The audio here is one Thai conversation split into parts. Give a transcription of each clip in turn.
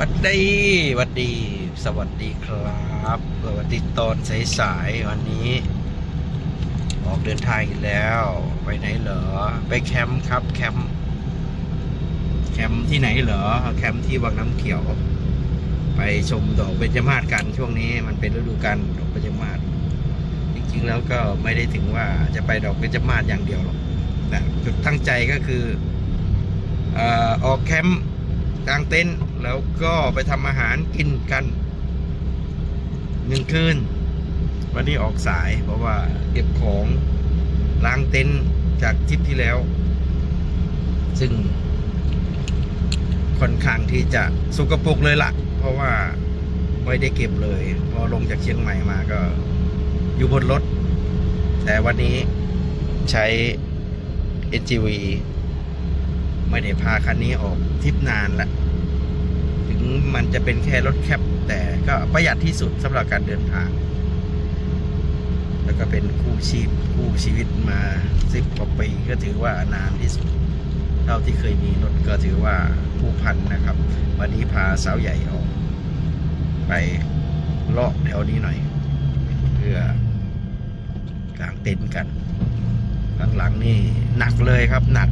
วัดดีวัดดี สวัสดีครับสวัสดีตอนสายๆวันนี้ ออกเดินทางอีกแล้ว ไปไหนเหรอ ไปแคมป์ครับ แคมป์แคมป์ที่ไหนเหรอ แคมป์ที่วังน้ำเขียว ไปชมดอกเบญจมาศกันช่วงนี้มันเป็นฤดูกาลดอกเบญจมาศจริงๆแล้วก็ไม่ได้ถึงว่าจะไปดอกเบญจมาศอย่างเดียวหรอกนะจุดตั้งใจก็คืออออกแคมป์ กางเต็นท์แล้วก็ไปทำอาหารกินกันหนึ่งคืน วันนี้ออกสายเพราะว่าเก็บของล้างเต็นท์จากทริปที่แล้ว ซึ่งค่อนข้างที่จะสุกปรกเลยละ่ะ เพราะว่าไม่ได้เก็บเลย พอลงจากเชียงใหม่มาก็อยู่บนรถ แต่วันนี้ใช้ SGV ไม่ได้พาคันนี้ออกทริปนานละถึงมันจะเป็นแค่รถแคปแต่ก็ประหยัดที่สุดสำหรับการเดินทาง แล้วก็เป็นคู่ชีพคู่ชีวิตมาสิบกว่าปีก็ถือว่านานที่สุด เท่าที่เคยมีรถก็ถือว่าผู้พันนะครับ วันนี้พาสาวใหญ่ออก ไปเลาะแถวนี้หน่อย เพื่อกางเต็นท์กันข้างหลังนี่หนักเลยครับหนัก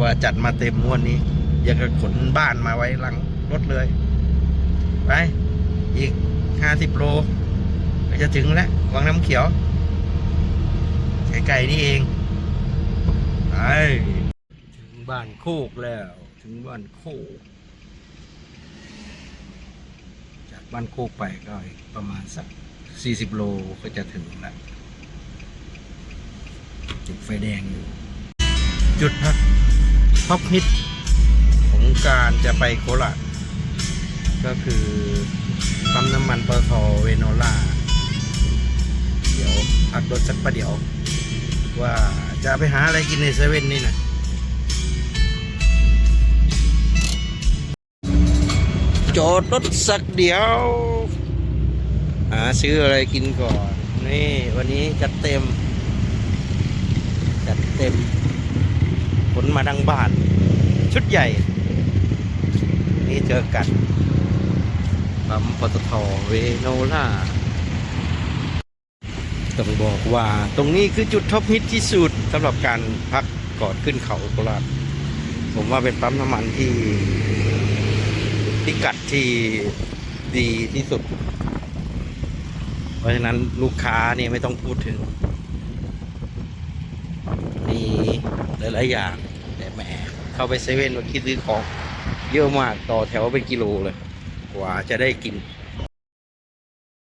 ว่าจัดมาเต็มม้วนนี้ยังกับขนบ้านมาไว้หลังรถเลย ไป อีกห้าสิบโล ก็จะถึงแล้ววังน้ำเขียวไกลๆนี่เองไปถึงบ้านโคกแล้ว ถึงบ้านโคก จากบ้านโคกไปก็ประมาณสักสี่สิบโลก็จะถึงแล้วติดไฟแดงอยู่ จุดพัก ท็อปฮิตของการจะไปโคราชก็คือปั๊มน้ำมันปตทเวโนล่า เดี๋ยวพักรถสักประเดี๋ยว ว่าจะไปหาอะไรกินในเซเว่นนี่นะจอดรถสักเดี๋ยว หาซื้ออะไรกินก่อน นี่ วันนี้จัดเต็ม จัดเต็ม นมาดังบ้าน ชุดใหญ่ นี่เจอกันปั๊มปตทเวโนล่าต้องบอกว่าตรงนี้คือจุดท็อปฮิตที่สุดสำหรับการพักก่อนขึ้นเขาโคราชผมว่าเป็นปั๊มน้ำมันที่พิกัดที่ดีที่สุด เพราะฉะนั้นลูกค้าเนี่ยไม่ต้องพูดถึงมีหลาย ๆ อย่าง เข้าไปเซเว่นมาคิดซื้อของ เยอะมากต่อแถวเป็นกิโลเลย กว่าจะได้กิน